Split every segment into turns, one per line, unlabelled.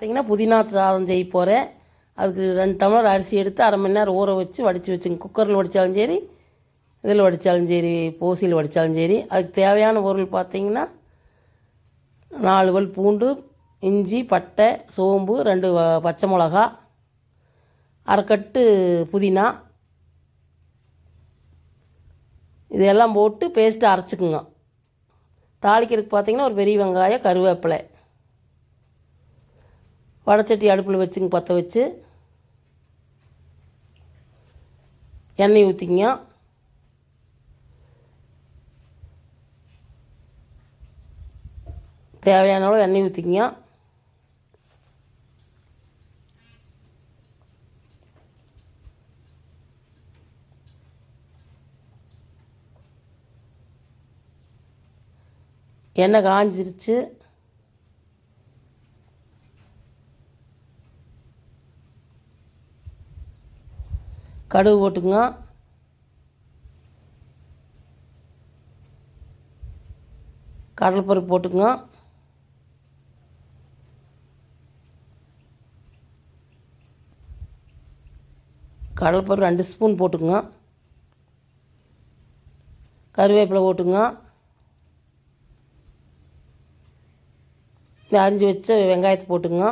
பார்த்தீங்கன்னா புதினா சாதம் செய்ய போகிறேன் அதுக்கு ரெண்டு டம்ளர் அரிசி எடுத்து அரை மணி நேரம் ஊற வச்சு வடித்து வச்சுங்க. குக்கரில் வடித்தாலும் சரி இதில் வடித்தாலும் சரி போசியில் வடித்தாலும் சரி. அதுக்கு தேவையான பொருள் பார்த்தீங்கன்னா நாலு பல் பூண்டு இஞ்சி பட்டை சோம்பு ரெண்டு வ- பச்சை மிளகா அரைக்கட்டு புதினா. இதெல்லாம் போட்டு பேஸ்ட்டு அரைச்சிக்குங்க. தாளிக்கிறதுக்கு பார்த்தீங்கன்னா ஒரு பெரிய வெங்காயம் கருவேப்பிலை. வடச்சட்டி அடுப்பில் வச்சுங்க பற்ற வச்சு. எண்ணெய் ஊற்றிங்க தேவையான அளவு எண்ணெய் ஊற்றிக்கிங்க எண்ணெய் காஞ்சிருச்சு. கடுகு போட்டுங்க கடலைப்பருப்பு போட்டுங்க கடலைப்பருப்பு ரெண்டு ஸ்பூன் போட்டுங்க கருவேப்பிலை போட்டுங்க இந்த அரிஞ்சு வச்ச வெங்காயத்தை போட்டுங்க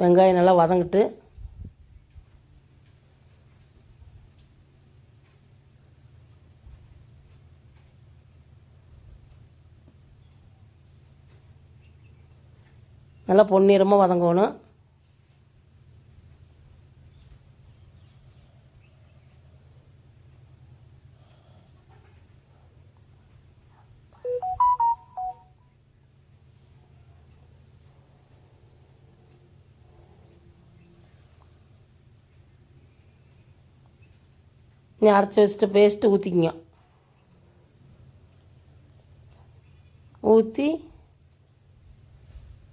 வெங்காயம் நல்லா வதங்கிட்டு நல்லா பொன்னிறமாக வதங்கணும். நீ அரைச்சி வச்சுட்டு பேஸ்ட்டு ஊற்றிக்கிங்க ஊற்றி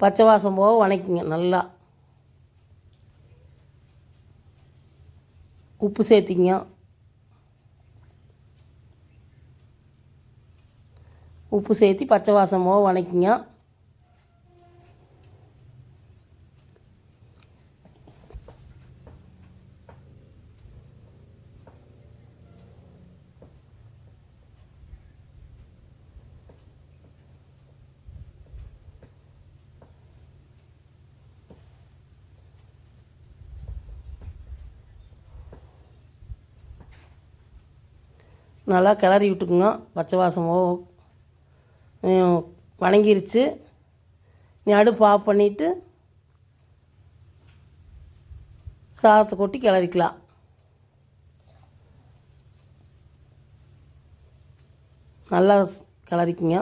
பச்சை வாசம் போக வணக்கிங்க நல்லா. உப்பு சேர்த்திங்க. உப்பு சேர்த்தி பச்சை வாசம் போக வணக்கிங்க. நல்லா கிளறி விட்டுக்குங்க. பச்சை வாசம் வணங்கிருச்சு. நீ அடுப்பு ஆஃப் பண்ணிவிட்டு சாதத்தை கொட்டி கிளறிக்கலாம். நல்லா கிளறிக்குங்க.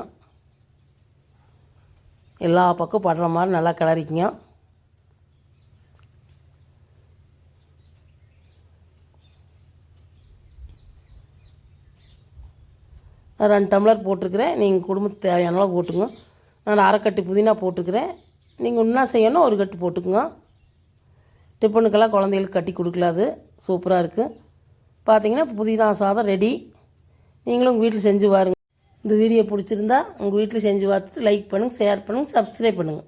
எல்லா பக்கம் படுற மாதிரி நல்லா கிளறிக்குங்க. நான் ரெண்டு டம்ளர் போட்டிருக்கிறேன். நீங்கள் குடும்பத்துக்கு தேவையான அளவு போட்டுங்க நான் அரைக்கட்டு புதினா போட்டுக்கிறேன் நீங்கள் ஒன்றா செய்யணும் ஒரு கட்டு போட்டுக்குங்க. டிஃபனுக்கெல்லாம் குழந்தைகளுக்கு கட்டி கொடுக்கலாது அது. சூப்பராக இருக்குது பார்த்தீங்கன்னா புதினா சாதம் ரெடி நீங்களும் உங்கள் வீட்டில் செஞ்சு பாருங்க. இந்த வீடியோ பிடிச்சிருந்தா உங்கள் வீட்டில் செஞ்சு பார்த்துட்டு லைக் பண்ணுங்கள் ஷேர் பண்ணுங்கள் சப்ஸ்கிரைப் பண்ணுங்கள்